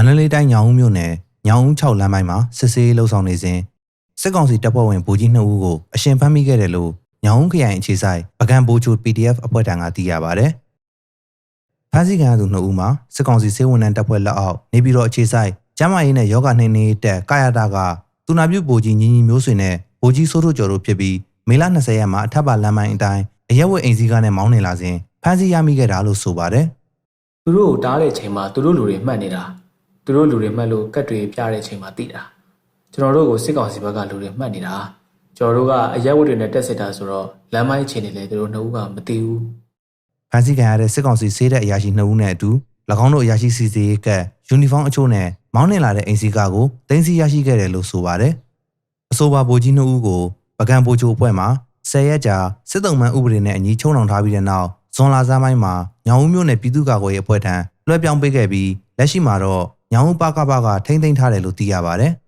မန္တလေးတိုင်းညောင်ဦးမြို့နယ်ညောင်ဦး6လမ်းပိုင်းမှာစစ်ဆေးရေးလှုပ်ဆောင်နေစဉ်စစ်ကောင်စီတပ်ဖွဲ့ဝင်ဗိုလ်ကြီး2ဦးကိုအရှင်ဖမ်းမိခဲ့တယ်လို့ညောင်ဦးခရိုင်အခြေဆိုင်ပကံဘိုချို PDF အဖွဲ့ထံကသိရပါဗျ။ဖမ်းဆီးခံရသူ2ဦးမှာစစ်ကောင်စီစေဝန်ထမ်းတပ်ဖွဲ့လက်အောက်နေပြည်တော်အခြေဆိုင်ကျမ်းမာရေးနဲ့ယောဂနှိမ်နင်းရေးတပ်ကာယတာကတူနာပြုဗိုလ်ကြီးညီညီမျိုးဆွေနဲ့ဗိုလ်ကြီးစိုးထိုးကျော်တို့ဖြစ်ပြီးမေလ20ရက်မှာအထက်ပါလမ်းပိုင်းအတိုင်းအရက်ဝတ်အိမ်စည်းကားနဲ့မောင်းနေလာစဉ်ဖမ်းဆီးရမိခဲ့တာလို့ဆိုပါတယ်။သူတို့ကိုတားတဲ့အချိန်မှာသူတို့လူတွေမှတ်နေတာ သူတို့လူတွေမှတ်လို့ကတ်တွေပြတဲ့အချိန်မှာတိတာကျွန်တော်တို့ကိုစစ်ကောင်စီဘက်ကလူတွေမှတ်နေတာကျွန်တော်တို့ကအရက်ဝတ်တွေနဲ့တက်စစ်တာဆိုတော့လမ်းမိုင်းအခြေအနေလေသူတို့နှစ်ဦးကမသိဘူးဖမ်းဆီးခံရတဲ့စစ်ကောင်စီစေးတဲ့အရာရှိ2ဦးနဲ့အတူ၎င်းတို့အရာရှိစီစီရေးကယူနီဖောင်းအချို့နဲ့မောင်းနှင်လာတဲ့အိမ်စီကားကိုတင်စီရရှိခဲ့တယ်လို့ဆိုပါတယ်။အဆိုပါဗိုလ်ကြီး2ဦးကိုပကံဗိုလ်ချုပ်အဖွဲ့မှ10ရက်ကြာစစ်တုံးမှန်ဥပဒေနဲ့အညီချုံနှောင်ထားပြီးတဲ့နောက်ဇွန်လဆန်းပိုင်းမှာညောင်ဦးမြို့နယ်ပြည်သူ့ကာကွယ်ရေးအဖွဲ့ထံလွှဲပြောင်းပေးခဲ့ပြီးလက်ရှိမှာတော့ ညောင်ဦးပကပကထိမ့်သိမ်းထားတယ်လို့သိရပါတယ်။